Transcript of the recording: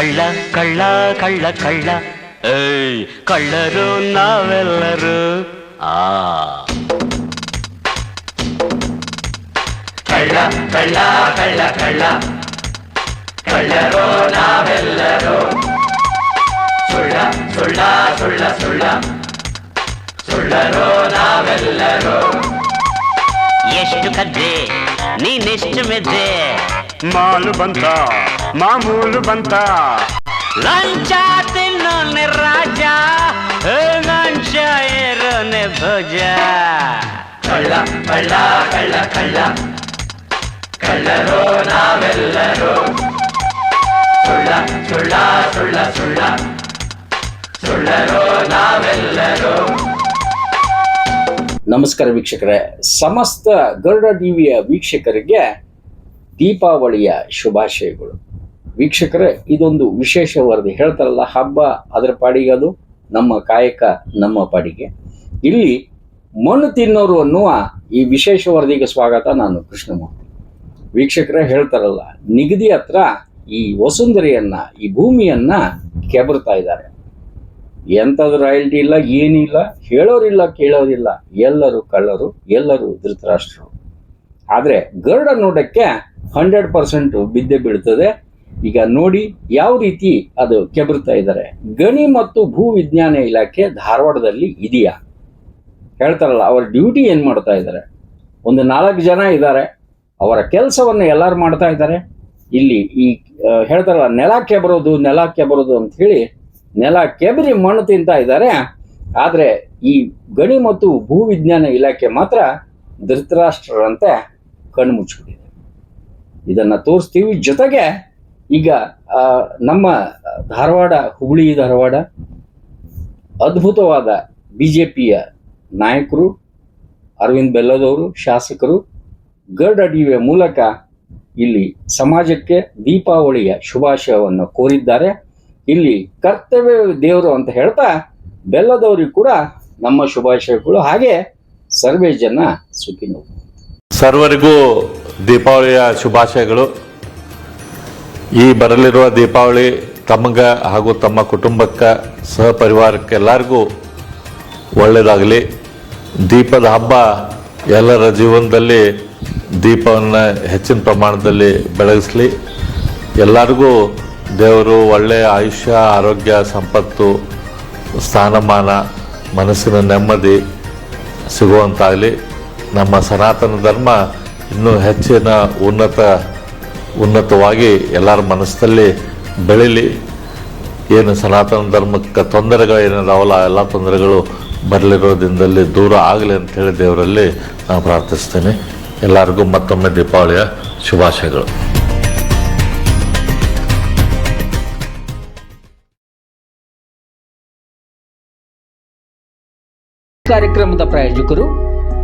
ಕಳ್ಳ ಕಳ್ಳ ಕಳ್ಳ ಕಳ್ಳ. ಏಯ್, ಕಳ್ಳರು ನಾವೆಲ್ಲರೂ. ಆ. ಕಳ್ಳ ಕಳ್ಳ ಕಳ್ಳ ಕಳ್ಳ. ಕಳ್ಳರು ನಾವೆಲ್ಲರೂ. ಸುಳ್ಳ ಸುಳ್ಳ ಸುಳ್ಳ ಸುಳ್ಳ. ಸುಳ್ಳರು ನಾವೆಲ್ಲರೂ. ಎಷ್ಟು ಕದ್ದೆ ನೀನೆಷ್ಟು ಮೆದ್ದೆ ಮಾಲು ಬಂತ ಮಾಮೂಲು ಬಂತ. ಲಂಚ ತಿನ್ನೋನೆ ರಾಜ ಲಂಚ ಏರೋನೆ ಭೋಜ ಕಳ್ಳ ಕಳ್ಳ ಕಳ್ಳ ಕಳ್ಳ. ಕಳ್ಳರೋ ನಾವೆಲ್ಲರೂ. ಸುಳ್ಳ ಸುಳ್ಳ ಸುಳ್ಳ ಸುಳ್ಳ. ಸುಳ್ಳರೋ ನಾವೆಲ್ಲರೂ. ನಮಸ್ಕಾರ ವೀಕ್ಷಕರೇ. ಸಮಸ್ತ ಗರುಡ ಟಿವಿಯ ವೀಕ್ಷಕರಿಗೆ ದೀಪಾವಳಿಯ ಶುಭಾಶಯಗಳು. ವೀಕ್ಷಕರೇ, ಇದೊಂದು ವಿಶೇಷ ವರದಿ. ಹೇಳ್ತಾರಲ್ಲ, ಹಬ್ಬ ಅದರ ಪಾಡಿಗೆ ಅದು, ನಮ್ಮ ಕಾಯಕ ನಮ್ಮ ಪಾಡಿಗೆ. ಇಲ್ಲಿ ಮಣ್ಣು ತಿನ್ನೋರು ಅನ್ನುವ ಈ ವಿಶೇಷ ವರದಿಗೆ ಸ್ವಾಗತ ನಾನು ಕೃಷ್ಣಮೂರ್ತಿ. ವೀಕ್ಷಕರೇ, ಹೇಳ್ತಾರಲ್ಲ, ನಿಗದಿ ಹತ್ರ ಈ ವಸುಂಧರೆಯನ್ನ, ಈ ಭೂಮಿಯನ್ನ ಕೆಬರ್ತಾ ಇದ್ದಾರೆ. ಎಂಥದ್ದು ರಾಯಲ್ಟಿ ಇಲ್ಲ, ಏನಿಲ್ಲ, ಹೇಳೋರಿಲ್ಲ, ಕೇಳೋರಿಲ್ಲ. ಎಲ್ಲರೂ ಕಳ್ಳರು, ಎಲ್ಲರೂ ಧೃತರಾಷ್ಟ್ರರು. ಆದರೆ ಗರುಡ ನೋಡಕ್ಕೆ ಹಂಡ್ರೆಡ್ ಪರ್ಸೆಂಟ್ ಬಿದ್ದೆ ಬೀಳ್ತದೆ. ಈಗ ನೋಡಿ ಯಾವ ರೀತಿ ಅದು ಕೆಬರ್ತಾ ಇದ್ದಾರೆ. ಗಣಿ ಮತ್ತು ಭೂ ವಿಜ್ಞಾನ ಇಲಾಖೆ ಧಾರವಾಡದಲ್ಲಿ ಇದೆಯಾ? ಹೇಳ್ತಾರಲ್ಲ, ಅವರ ಡ್ಯೂಟಿ ಏನು ಮಾಡ್ತಾ ಇದ್ದಾರೆ? ಒಂದು ನಾಲ್ಕು ಜನ ಇದ್ದಾರೆ. ಅವರ ಕೆಲಸವನ್ನು ಎಲ್ಲರೂ ಮಾಡ್ತಾ ಇದ್ದಾರೆ. ಇಲ್ಲಿ ಈ ಹೇಳ್ತಾರಲ್ಲ, ನೆಲ ಕೆಬರೋದು ನೆಲ ಕೆಬರೋದು ಅಂತ ಹೇಳಿ ನೆಲ ಕೆಬರಿ ಮಣ್ಣು ತಿಂತಾ ಇದ್ದಾರೆ. ಆದರೆ ಈ ಗಣಿ ಮತ್ತು ಭೂ ವಿಜ್ಞಾನ ಇಲಾಖೆ ಮಾತ್ರ ಧೃತರಾಷ್ಟ್ರರಂತೆ ಕಣ್ಣು ಇದನ್ನ ತೋರಿಸ್ತೀವಿ. ಜೊತೆಗೆ ಈಗ ನಮ್ಮ ಧಾರವಾಡ, ಹುಬ್ಳಿ ಧಾರವಾಡ ಅದ್ಭುತವಾದ ಬಿ ಜೆ ಪಿಯ ನಾಯಕರು, ಅರವಿಂದ್ ಬೆಲ್ಲದವರು, ಶಾಸಕರು ಗರ್ಡ್ ಅಡಿಯುವ ಮೂಲಕ ಇಲ್ಲಿ ಸಮಾಜಕ್ಕೆ ದೀಪಾವಳಿಯ ಶುಭಾಶಯವನ್ನು ಕೋರಿದ್ದಾರೆ. ಇಲ್ಲಿ ಕರ್ತವ್ಯ ದೇವರು ಅಂತ ಹೇಳ್ತಾ ಬೆಲ್ಲದವರಿಗೂ ಕೂಡ ನಮ್ಮ ಶುಭಾಶಯಗಳು. ಹಾಗೆ ಸರ್ವೇ ಜನ ಸುಖಿನೋ ಸರ್ವರಿಗೂ ದೀಪಾವಳಿಯ ಶುಭಾಶಯಗಳು. ಈ ಬರಲಿರುವ ದೀಪಾವಳಿ ತಮಗೆ ಹಾಗೂ ತಮ್ಮ ಕುಟುಂಬಕ್ಕೆ, ಸಹಪರಿವಾರಕ್ಕೆಲ್ಲರಿಗೂ ಒಳ್ಳೆಯದಾಗಲಿ ದೀಪದ ಹಬ್ಬ ಎಲ್ಲರ ಜೀವನದಲ್ಲಿ ದೀಪವನ್ನು ಹೆಚ್ಚಿನ ಪ್ರಮಾಣದಲ್ಲಿ ಬೆಳಗಿಸಲಿ. ಎಲ್ಲರಿಗೂ ದೇವರು ಒಳ್ಳೆಯ ಆಯುಷ್ಯ, ಆರೋಗ್ಯ, ಸಂಪತ್ತು, ಸ್ಥಾನಮಾನ, ಮನಸ್ಸಿನ ನೆಮ್ಮದಿ ಸಿಗುವಂತಾಗಲಿ. ನಮ್ಮ ಸನಾತನ ಧರ್ಮ ಇನ್ನೂ ಹೆಚ್ಚಿನ ಉನ್ನತ, ಉನ್ನತವಾಗಿ ಎಲ್ಲರ ಮನಸ್ಸಲ್ಲಿ ಬೆಳೀಲಿ. ಏನು ಸನಾತನ ಧರ್ಮಕ್ಕೆ ತೊಂದರೆಗಳು ಏನಿದಾವಲ್ಲ ಎಲ್ಲ ತೊಂದರೆಗಳು ಬರಲಿರೋ ದಿನದಲ್ಲಿ ದೂರ ಆಗಲಿ ಅಂತ ಹೇಳಿ ದೇವರಲ್ಲಿ ನಾನು ಪ್ರಾರ್ಥಿಸ್ತೇನೆ. ಎಲ್ಲರಿಗೂ ಮತ್ತೊಮ್ಮೆ ದೀಪಾವಳಿಯ ಶುಭಾಶಯಗಳು. ಕಾರ್ಯಕ್ರಮದ ಪ್ರಾಯೋಜಕರು